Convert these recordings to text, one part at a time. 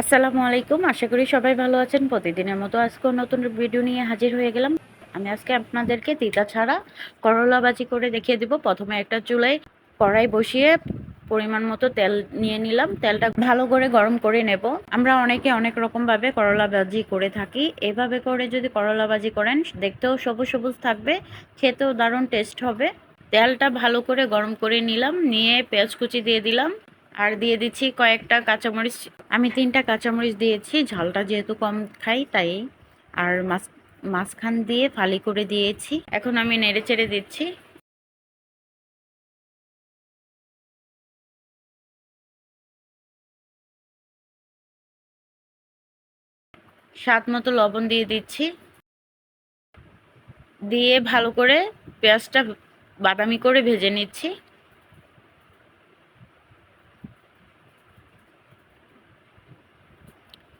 আসসালামু আলাইকুম। আশা করি সবাই ভালো আছেন। প্রতিদিনের মতো আজকে নতুন ভিডিও নিয়ে হাজির হয়ে গেলাম। আমি আজকে আপনাদেরকে তিতা ছাড়া করলা ভাজি করে দেখিয়ে দিব। প্রথমে একটা চুলায় কড়াই বসিয়ে পরিমাণ মতো তেল নিয়ে নিলাম। তেলটা ভালো করে গরম করে নেব। আমরা অনেকে অনেক রকমভাবে করলা ভাজি করে থাকি। এভাবে করে যদি করলা ভাজি করেন, দেখতেও সবুজ সবুজ থাকবে, খেতেও দারুণ টেস্ট হবে। তেলটা ভালো করে গরম করে নিলাম। নিয়ে পেঁয়াজ কুচি দিয়ে দিলাম। আর দিয়ে দিচ্ছি কয়েকটা কাঁচামরিচ। আমি তিনটা কাঁচামরিচ দিয়েছি, ঝালটা যেহেতু কম খাই তাই। আর মাছ, মাঝখান দিয়ে ফালি করে দিয়েছি। এখন আমি নেড়ে চেড়ে দিচ্ছি। স্বাদ মতো লবণ দিয়ে দিচ্ছি। দিয়ে ভালো করে পেঁয়াজটা বাদামি করে ভেজে নিচ্ছি।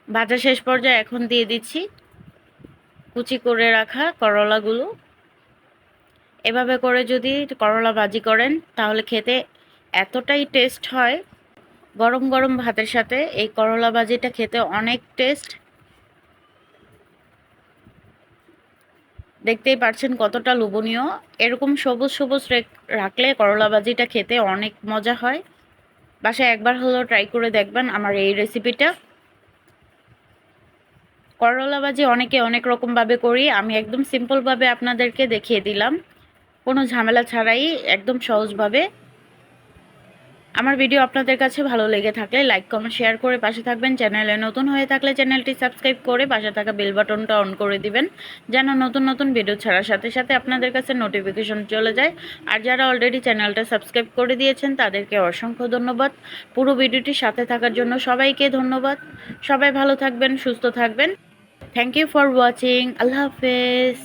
ভাজা শেষ পর্যায়ে এখন দিয়ে দিচ্ছি কুচি করে রাখা করলাগুলো। এভাবে করে যদি করলা ভাজি করেন, তাহলে খেতে এতটাই টেস্ট হয়। গরম গরম ভাতের সাথে এই করলা ভাজিটা খেতে অনেক টেস্ট দেখতেই পাচ্ছেন কতটা লোভনীয়। এরকম সবুজ সবুজ রাখলে করলা ভাজিটা খেতে অনেক মজা হয়। বাসায় একবার হলেও ট্রাই করে দেখবেন আমার এই রেসিপিটা করলা ভাজি অনেকে অনেক রকমভাবে করি। আমি একদম সিম্পলভাবে আপনাদেরকে দেখিয়ে দিলাম। কোনো ঝামেলা ছাড়াই একদম সহজভাবে। আমার ভিডিও আপনাদের কাছে ভালো লেগে থাকলে লাইক, কমেন্ট, শেয়ার করে পাশে থাকবেন। চ্যানেলে নতুন হয়ে থাকলে চ্যানেলটি সাবস্ক্রাইব করে পাশে থাকা বেল বাটনটা অন করে দিবেন, যেন নতুন নতুন ভিডিও ছাড়ার সাথে সাথে আপনাদের কাছে নোটিফিকেশন চলে যায়। আর যারা অলরেডি চ্যানেলটা সাবস্ক্রাইব করে দিয়েছেন, তাদেরকে অসংখ্য ধন্যবাদ। পুরো ভিডিওটির সাথে থাকার জন্য সবাইকে ধন্যবাদ। সবাই ভালো থাকবেন, সুস্থ থাকবেন। থ্যাংক ইউ ফর ওয়াচিং আল্লাহ হাফেজ